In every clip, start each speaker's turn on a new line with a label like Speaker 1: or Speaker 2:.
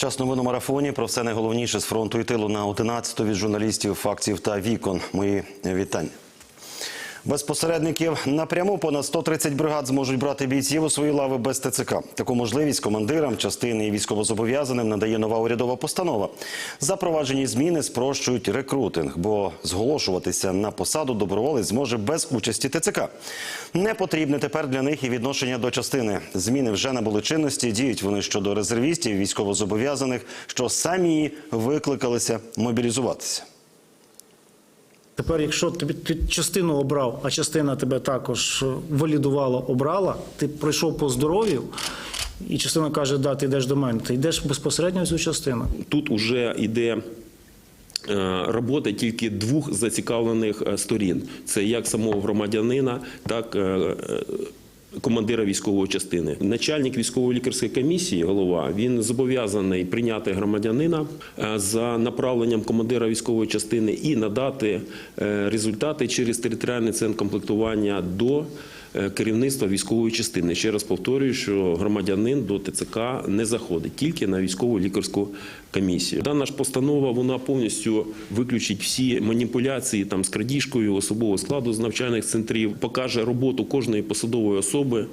Speaker 1: Час новин у марафоні. Про все найголовніше з фронту і тилу на 11 від журналістів, фактів та вікон. Мої вітання. Без посередників напряму понад 130 бригад зможуть брати бійців у свої лави без ТЦК. Таку можливість командирам частини і військовозобов'язаним надає нова урядова постанова. Запроваджені зміни спрощують рекрутинг, бо зголошуватися на посаду доброволець зможе без участі ТЦК. Не потрібне тепер для них і відношення до частини. Зміни вже набули чинності. Діють вони щодо резервістів, військовозобов'язаних, що самі викликалися мобілізуватися.
Speaker 2: Тепер, якщо тобі ти частину обрав, а частина тебе також валідувала, обрала, ти пройшов по здоров'ю, і частина каже, да, ти йдеш до мене, ти йдеш безпосередньо в цю частину.
Speaker 3: Тут уже йде е, робота тільки двох зацікавлених е, сторін: це як самого громадянина, так і командира військової частини. Начальник військової лікарської комісії, голова, він зобов'язаний прийняти громадянина е, за направленням командира військової частини і надати е, результати через територіальний центр комплектування до керівництва військової частини. Ще раз повторюю, що громадянин до ТЦК не заходить, тільки на військову лікарську комісію. Дана ж постанова вона повністю виключить всі маніпуляції там з крадіжкою особового складу з навчальних центрів, покаже роботу кожної посадової особи.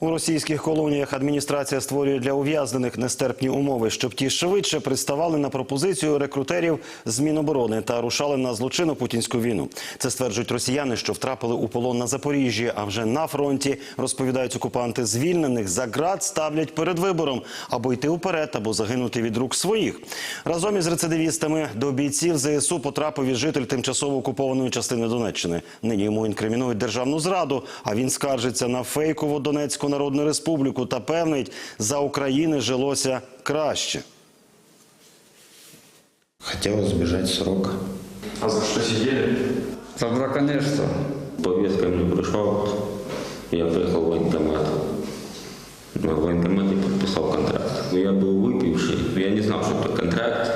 Speaker 1: У російських колоніях адміністрація створює для ув'язнених нестерпні умови, щоб ті швидше приставали на пропозицію рекрутерів з Міноборони та рушали на злочинну путінську війну. Це стверджують росіяни, що втрапили у полон на Запоріжжі. А вже на фронті розповідають окупанти, звільнених за ґрат ставлять перед вибором або йти уперед, або загинути від рук своїх. Разом із рецидивістами до бійців ЗСУ потрапив і житель тимчасово окупованої частини Донеччини. Нині йому інкримінують державну зраду. А він скаржиться на фейкову Донецьку Народну Республіку та певнить, за України жилося краще.
Speaker 4: Хотел избежать срока.
Speaker 5: А за что сидели?
Speaker 6: За браконьерство.
Speaker 7: Повестка мне пришла, вот, я приехал в военкомат. В военкомате подписал контракт. Но я был выпивший, я не знал, что это контракт,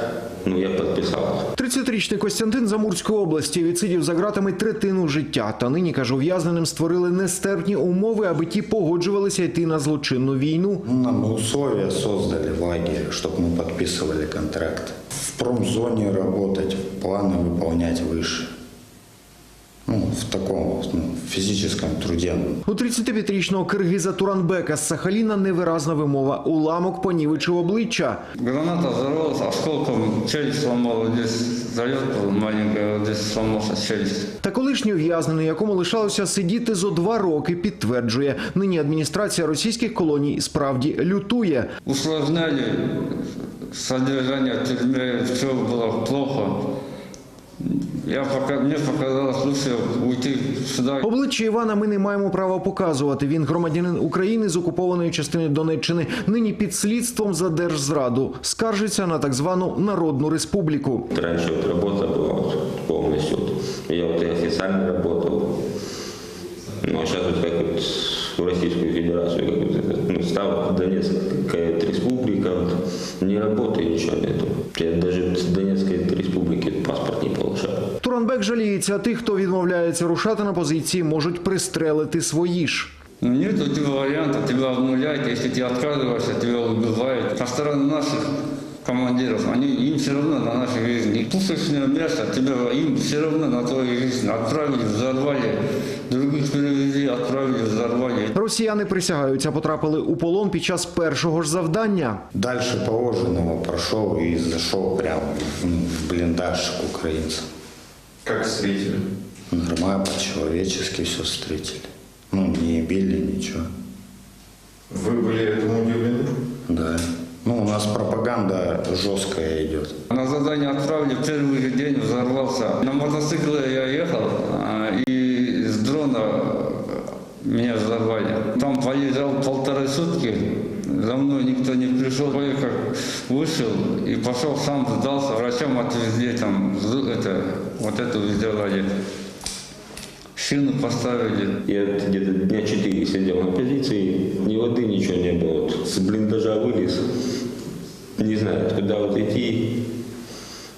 Speaker 7: но я подписал.
Speaker 8: 30-річний Костянтин з Амурської області відсидів за ґратами третину життя. Та нині, каже, ув'язненим створили нестерпні умови, аби ті погоджувалися йти на злочинну війну.
Speaker 4: Ну, Нам условия создали в лагере, чтобы мы подписывали контракт. В промзоне работать, планы выполнять выше. Ну, в таком ну, физическом труде.
Speaker 8: У 35-річного киргиза Туранбека з Сахаліна невиразна вимова. Уламок понівечив обличчя.
Speaker 6: Граната взорвалась, осколком челюсть сломала. Здесь залет был маленький, вот здесь челюсть.
Speaker 8: Та колишній ув'язнений, якому лишалося сидіти зо два роки, підтверджує. Нині адміністрація російських колоній справді лютує.
Speaker 6: Усложняли содержание в тюрьме, все было плохо. Я пока, мне показалось лучше уйти сюда.
Speaker 8: Обличчя Івана ми не маємо права показувати. Він громадянин України з окупованої частини Донеччини. Нині під слідством за держзраду. Скаржиться на так звану Народну Республіку.
Speaker 7: Работа была вот полностью. Вот. Я и официально работал. Ну, а сейчас вот как вот в Российскую Федерацию, как вот ну, стала Донецк, какая-то республика, вот, не работаю, ничего нету. Я даже с Донецкой республики паспорт не получал.
Speaker 8: Туранбек жаліється, тих, хто відмовляється рушати на позиції, можуть пристрелити свої ж.
Speaker 6: Ну, Нет у тебя варианта, тебя обнуляют, если ты отказываешься, тебя убивают. Со стороны наших командиров, они, им все равно на нашей жизни. Пушечное место, тебя, им все равно на твою жизнь. Отправили, взорвали, других перевезли, отправили, взорвали.
Speaker 8: Росіяни присягаються, потрапили у полон під час першого ж завдання.
Speaker 4: Дальше положенного прошел и зашел прямо в, ну, в блиндаж к украинцам.
Speaker 5: Как встретили?
Speaker 4: Нормально, по-человечески все встретили. Ну, не били, ничего.
Speaker 5: Вы были этому удивлены?
Speaker 4: Да. Ну, у нас пропаганда жесткая идет.
Speaker 6: На задание отправили, в первый же день взорвался. На мотоцикле я ехал, а, и с дрона меня взорвали. Там полежал полторы сутки, за мной никто не пришел. Я как вышел и пошел сам сдался, врачам отвезли, там, это, вот эту сделали. Шину поставили.
Speaker 7: Я где-то дня четыре сидел на позиции, ни воды, ничего не было. Вот с блиндажа вылез, не знаю, куда вот идти.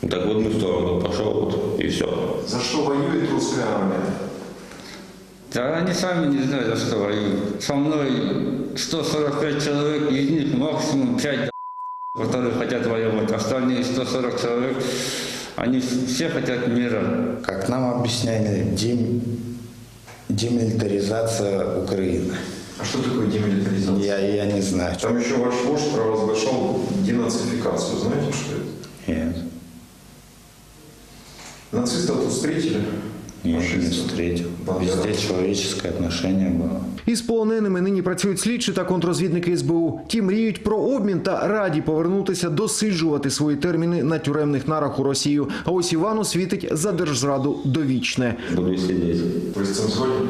Speaker 7: Так в одну сторону пошел, вот, и все.
Speaker 5: За что воюет русская армия?
Speaker 6: Да они сами не знают, за что воюют. Со мной 145 человек, из них максимум 5 которые хотят воевать. Остальные 140 человек, они все хотят мира.
Speaker 4: Как нам объясняли, дем- демилитаризация Украины.
Speaker 5: А что такое демилитаризация?
Speaker 4: Я, я не знаю.
Speaker 5: Там еще ваш вождь провозглашал денацификацию. Знаете, что это?
Speaker 4: Нет,
Speaker 5: Нацистов тут встретили?
Speaker 4: я не
Speaker 5: Фашистов?
Speaker 4: встретил.
Speaker 5: Бандеровцев?
Speaker 4: Везде человеческое отношение было.
Speaker 8: Із полоненими нині працюють слідчі та контрозвідники СБУ. Ті мріють про обмін та раді повернутися досиджувати свої терміни на тюремних нарах у Росію. А ось Івану світить за держзраду довічне.
Speaker 7: Буду сидеть.
Speaker 5: Вы с этим згоден?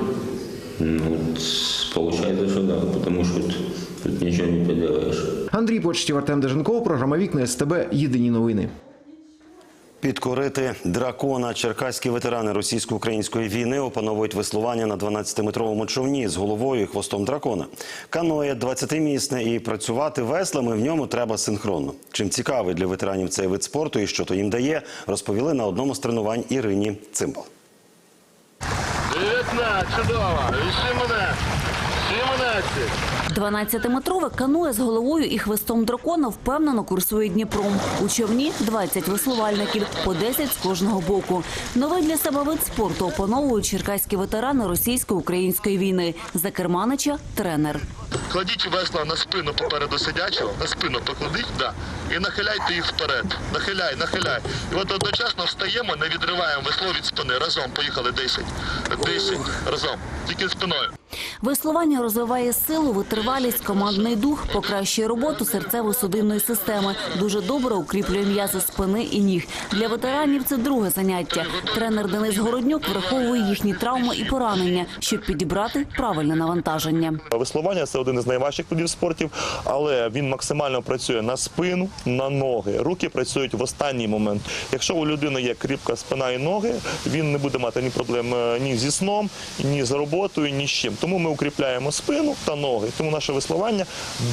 Speaker 7: Ну, вот, получается, что да, потому что тут, тут ничего не поделаешь.
Speaker 8: Андрій Почтів, Артем Деженков, програма Вікна СТБ. Єдині новини.
Speaker 1: Підкорити дракона черкаські ветерани російсько-української війни опановують веслування на 12-метровому човні з головою і хвостом дракона. Каноє 20-місне і працювати веслами в ньому треба синхронно. Чим цікавий для ветеранів цей вид спорту і що то їм дає, розповіли на одному з тренувань Ірині Цимбал.
Speaker 9: 19, чудово. Віши мене. 17.
Speaker 10: 12-метрове каноє з головою і хвостом дракона впевнено курсує Дніпром. У човні 20 веслувальників, по 10 з кожного боку. Новий для себе вид спорту опановують черкаські ветерани російсько-української війни. За керманича – тренер.
Speaker 9: Кладіть весла на спину попереду сидячого, на спину покладіть, да, і нахиляйте їх вперед. Нахиляй, нахиляй. І от одночасно встаємо, не відриваємо весло від спини. Разом поїхали 10. 10. Разом. Тільки спиною.
Speaker 10: Веслування розвиває силу, витривалість, командний дух, покращує роботу серцево-судинної системи. Дуже добре укріплює м'язи спини і ніг. Для ветеранів це друге заняття. Тренер Денис Городнюк враховує їхні травми і поранення, щоб підібрати правильне навантаження.
Speaker 11: Веслування це один із найважчих видів спортів, але він максимально працює на спину, на ноги. Руки працюють в останній момент. Якщо у людини є кріпка спина і ноги, він не буде мати ні проблем е, ні зі сном, ні з роботою, ні з чим. Тому ми укріпляємо спину та ноги. Тому наше веслування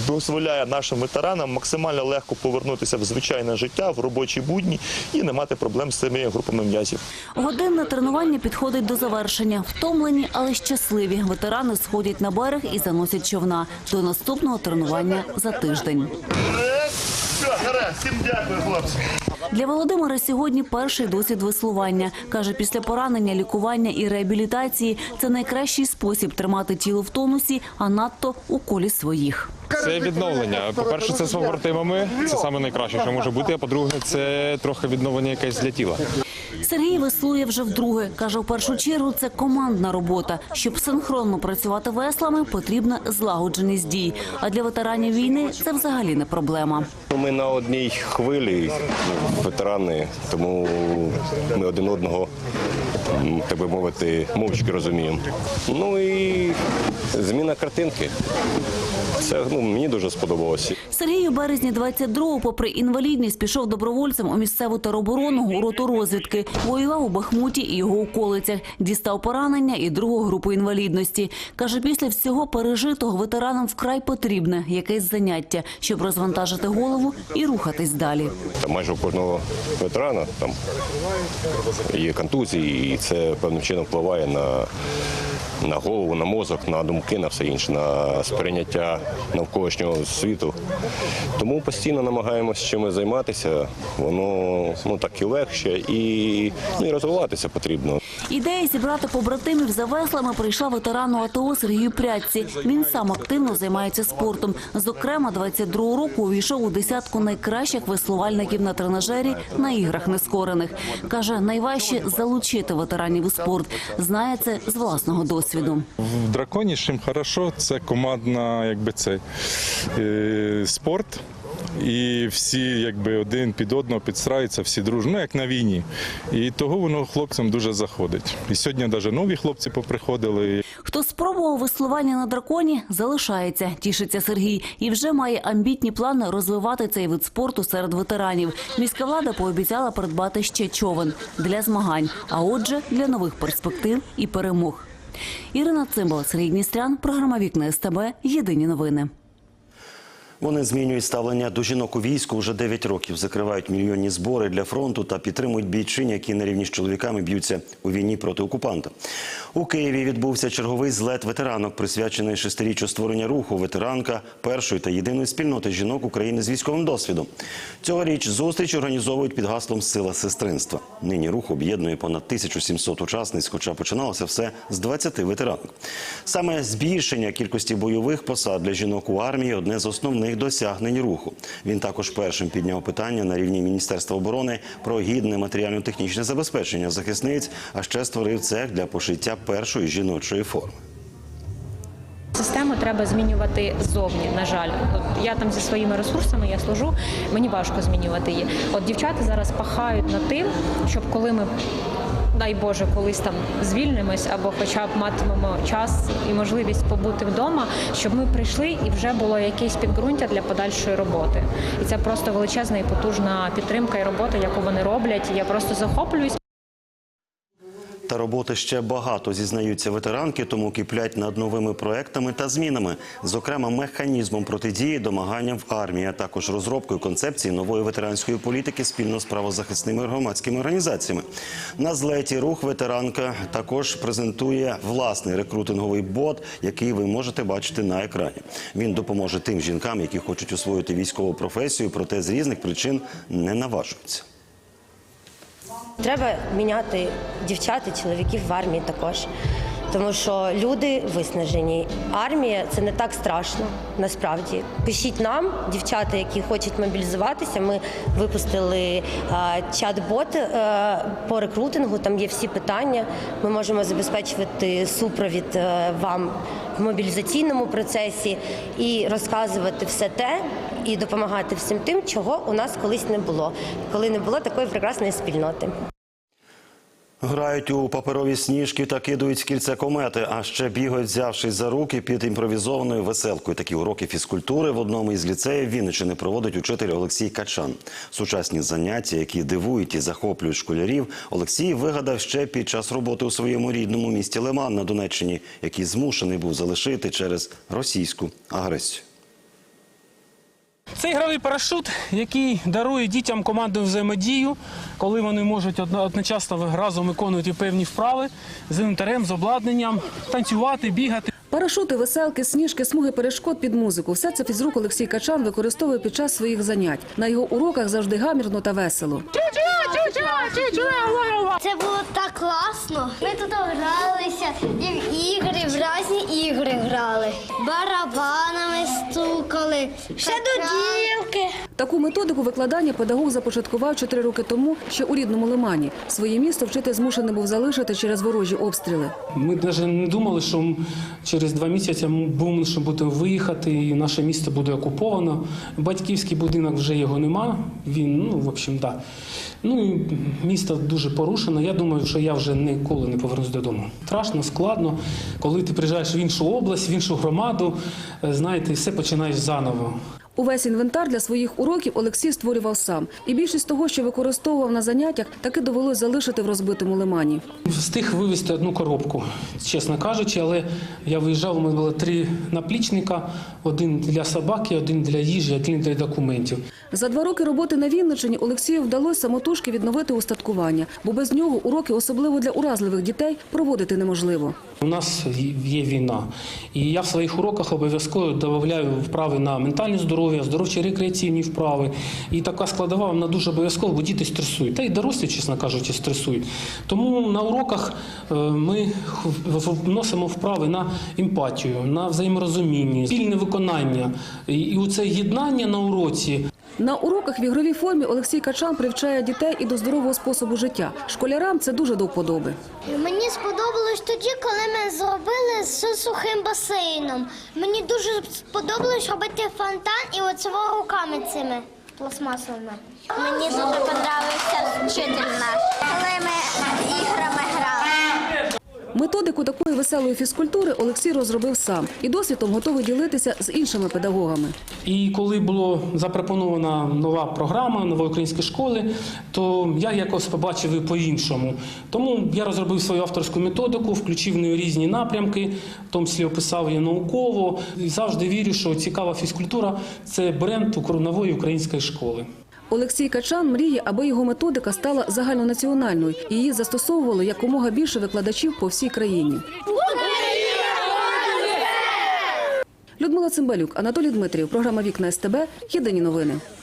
Speaker 11: дозволяє нашим ветеранам максимально легко повернутися в звичайне життя, в робочі будні і не мати проблем з цими групами м'язів.
Speaker 10: Годинне тренування підходить до завершення. Втомлені, але щасливі. Ветерани сходять на берег і заносять човна. До наступного тренування за тиждень.
Speaker 9: Все, гаразд. Всім дякую, хлопці.
Speaker 10: Для Володимира сьогодні перший досвід веслування. Каже, після поранення, лікування і реабілітації це найкращий спосіб тримати тіло в тонусі, а надто у колі своїх.
Speaker 12: Це відновлення. По-перше, це з побратимами. Це саме найкраще, що може бути. А по-друге, це трохи відновлення якесь для тіла.
Speaker 10: Сергій веслує вже вдруге. Каже, в першу чергу це командна робота. Щоб синхронно працювати веслами, потрібна злагодженість дій. А для ветеранів війни це взагалі не проблема.
Speaker 12: Ми на одній хвилі, ну, ветерани, тому ми один одного, би мовити, мовчки розуміємо. Ну і зміна картинки. Це ну, мені дуже сподобалося.
Speaker 10: Сергій у березні 22-го, попри інвалідність, пішов добровольцем у місцеву тероборону у роту розвідки. Воював у Бахмуті і його околицях. Дістав поранення і другу групу інвалідності. Каже, після всього пережитого ветеранам вкрай потрібне якесь заняття, щоб розвантажити голову і рухатись далі.
Speaker 12: Там майже у кожного ветерана там є контузії, і це певним чином впливає на, на голову, на мозок, на думки, на все інше, на сприйняття навколишнього світу. Тому постійно намагаємося чимось займатися. Воно ну так і легше, і, ну, і розвиватися потрібно.
Speaker 10: Ідея зібрати побратимів за веслами прийшла ветерану АТО Сергію Прядці. Він сам активно займається спортом. Зокрема, 22-го року увійшов у десятку найкращих веслувальників на тренажері на іграх нескорених. Каже, найважче залучити ветеранів у спорт. Знає це з власного досвіду.
Speaker 13: В драконі чим хорошо, це командна, якби це е, спорт. І всі якби один під одного підстраються, всі дружно, ну як на війні. І того воно хлопцям дуже заходить. І сьогодні навіть нові хлопці поприходили.
Speaker 10: Хто спробував веслування на драконі, залишається, тішиться Сергій, і вже має амбітні плани розвивати цей вид спорту серед ветеранів. Міська влада пообіцяла придбати ще човен для змагань, а отже, для нових перспектив і перемог. Ірина Цимбал, Сергій Дністрян, програма Вікна СТБ. Єдині новини.
Speaker 1: Вони змінюють ставлення до жінок у війську вже 9 років. Закривають мільйонні збори для фронту та підтримують бійчин, які на рівні з чоловіками б'ються у війні проти окупанта. У Києві відбувся черговий злет ветеранок, присвячений шестиріччю створення руху. Ветеранка першої та єдиної спільноти жінок України з військовим досвідом. Цьогоріч зустріч організовують під гаслом Сила сестринства. Нині рух об'єднує понад 1700 учасниць, хоча починалося все з 20 ветеранок. Саме збільшення кількості бойових посад для жінок у армії одне з основних досягнень руху. Він також першим підняв питання на рівні Міністерства оборони про гідне матеріально-технічне забезпечення захисниць, а ще створив цех для пошиття першої жіночої форми.
Speaker 14: Систему треба змінювати ззовні. На жаль, от я там зі своїми ресурсами я служу. Мені важко змінювати її. От дівчата зараз пахають над тим, щоб коли ми. Дай Боже, колись там звільнимось або хоча б матимемо час і можливість побути вдома, щоб ми прийшли і вже було якесь підґрунтя для подальшої роботи. І це просто величезна і потужна підтримка і робота, яку вони роблять. Я просто захоплююсь.
Speaker 1: Та роботи ще багато зізнаються ветеранки, тому киплять над новими проектами та змінами, зокрема механізмом протидії домаганням в армії, а також розробкою концепції нової ветеранської політики спільно з правозахисними громадськими організаціями. На злеті рух ветеранка також презентує власний рекрутинговий бот, який ви можете бачити на екрані. Він допоможе тим жінкам, які хочуть освоїти військову професію, проте з різних причин не наважуються.
Speaker 15: Треба міняти дівчат і чоловіків в армії також. Тому що люди виснажені. Армія це не так страшно насправді. Пишіть нам, дівчата, які хочуть мобілізуватися. Ми випустили чат-бот е, по рекрутингу. Там є всі питання. Ми можемо забезпечувати супровід е, вам в мобілізаційному процесі і розказувати все те, і допомагати всім тим, чого у нас колись не було, коли не було такої прекрасної спільноти.
Speaker 1: Грають у паперові сніжки та кидають в кільце комети, а ще бігають, взявшись за руки під імпровізованою веселкою. Такі уроки фізкультури в одному із ліцеїв Вінниччини проводить учитель Олексій Качан. Сучасні заняття, які дивують і захоплюють школярів, Олексій вигадав ще під час роботи у своєму рідному місті Лиман на Донеччині, який змушений був залишити через російську агресію.
Speaker 16: Це ігровий парашут, який дарує дітям командну взаємодію, коли вони можуть одночасно разом виконувати певні вправи з інвентарем, з обладнанням, танцювати, бігати.
Speaker 17: Парашути, веселки, сніжки, смуги перешкод під музику. Все це фізрук Олексій Качан використовує під час своїх занять. На його уроках завжди гамірно та весело.
Speaker 18: Це було так класно. Ми тут гралися і в ігри, в різні
Speaker 17: Таку методику викладання педагог започаткував чотири роки тому ще у рідному Лимані. Своє місто вчитель змушений був залишити через ворожі обстріли.
Speaker 16: Ми навіть не думали, що через два місяці ми будемо буде виїхати, і наше місто буде окуповано. Батьківський будинок вже його нема. Він, ну, в общем, да. Ну і місто дуже порушено. Я думаю, що я вже ніколи не повернусь додому. Страшно, складно. Коли ти приїжджаєш в іншу область, в іншу громаду, е, знаєте, все починаєш заново.
Speaker 17: Увесь інвентар для своїх уроків Олексій створював сам. І більшість того, що використовував на заняттях, таки довелось залишити в розбитому лимані.
Speaker 16: Встиг вивезти одну коробку, чесно кажучи, але я виїжджав, у мене було три наплічника: один для собаки, один для їжі, один для документів.
Speaker 17: За два роки роботи на Вінниччині Олексію вдалося самотужки відновити устаткування, бо без нього уроки, особливо для уразливих дітей, проводити неможливо.
Speaker 16: У нас є війна, і я в своїх уроках обов'язково додаю вправи на ментальне здоров'я, здоровчі рекреаційні вправи. І така складова вона дуже обов'язково, бо діти стресують. Та й дорослі, чесно кажучи, стресують. Тому на уроках е, ми вносимо вправи на емпатію, на взаєморозуміння, спільне виконання. І оце єднання на уроці
Speaker 17: На уроках в ігровій формі Олексій Качан привчає дітей і до здорового способу життя. Школярам це дуже до вподоби.
Speaker 18: Мені сподобалось тоді, коли ми зробили з сухим басейном. Мені дуже сподобалось робити фонтан і оцього руками цими пластмасовими. Мені дуже подобався вчитель наш, коли ми іграми грали.
Speaker 8: Методику такої веселої фізкультури Олексій розробив сам і досвідом готовий ділитися з іншими педагогами.
Speaker 16: І коли була запропонована нова програма нової української школи, то я якось побачив і по-іншому. Тому я розробив свою авторську методику, включив в неї різні напрямки, в тому числі описав її науково. І завжди вірю, що цікава фізкультура це бренд нової української школи.
Speaker 8: Olексій Качан мріє, аби його методика стала загальнонаціональною і її застосовували якомога більше викладачів по всій країні. Людмила Цимбалюк, Анатолій Дмитрів, програма Вікна СТБ. Єдині новини.